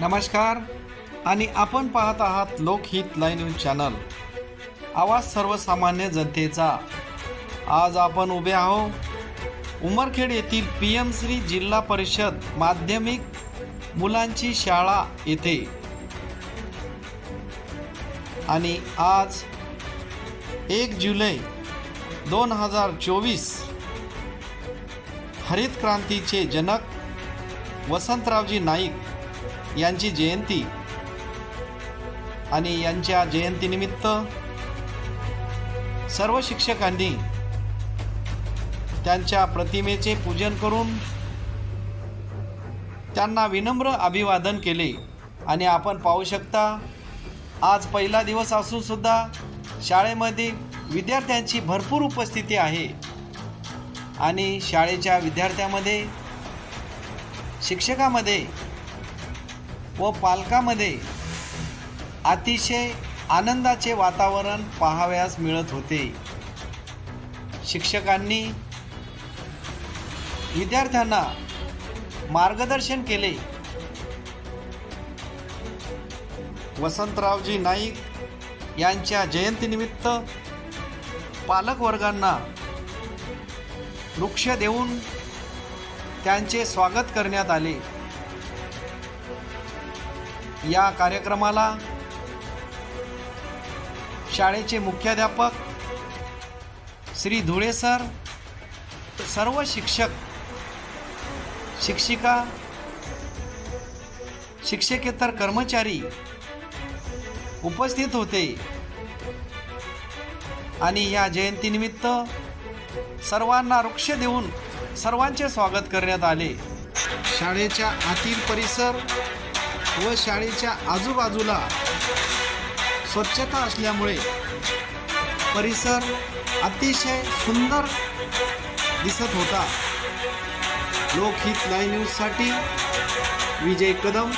नमस्कार. आणि आपण पाहत आहात लोकहित लाईन न्यूज चॅनल. आवाज सर्वसामान्य जनतेचा. आज आपण उभे आहो उमरखेड येथील पी एम श्री जिल्हा परिषद माध्यमिक मुलांची शाळा येथे. आणि आज एक जुलै दोन हजार चोवीस हरित क्रांतीचे जनक वसंतरावजी नाईक यांची जयंती आणि यांच्या जयंतीनिमित्त सर्व शिक्षकांनी त्यांच्या प्रतिमेचे पूजन करून त्यांना विनम्र अभिवादन केले. आणि आपण पाहू शकता आज पहिला दिवस असून सुद्धा शाळेमध्ये विद्यार्थ्यांची भरपूर उपस्थिती आहे. आणि शाळेच्या विद्यार्थ्यामध्ये शिक्षकामध्ये व पालकामध्ये अतिशय आनंदाचे वातावरण पाहावयास मिळत होते. शिक्षकांनी विद्यार्थ्यांना मार्गदर्शन केले. वसंतरावजी नाईक यांच्या जयंतीनिमित्त पालकवर्गांना वृक्ष देऊन त्यांचे स्वागत करण्यात आले. या कार्यक्रमाला शाळेचे मुख्याध्यापक श्री धुळे सर सर्व शिक्षक शिक्षिका शिक्षकेतर कर्मचारी उपस्थित होते. आणि या जयंतीनिमित्त सर्वांना वृक्ष देऊन सर्वांचे स्वागत करण्यात आले. शाळेच्या आतील परिसर व शाळेच्या आजूबाजूला स्वच्छता असल्यामुळे परिसर अतिशय सुंदर दिसत होता. लोकहित लाईव्ह न्यूजसाठी विजय कदम.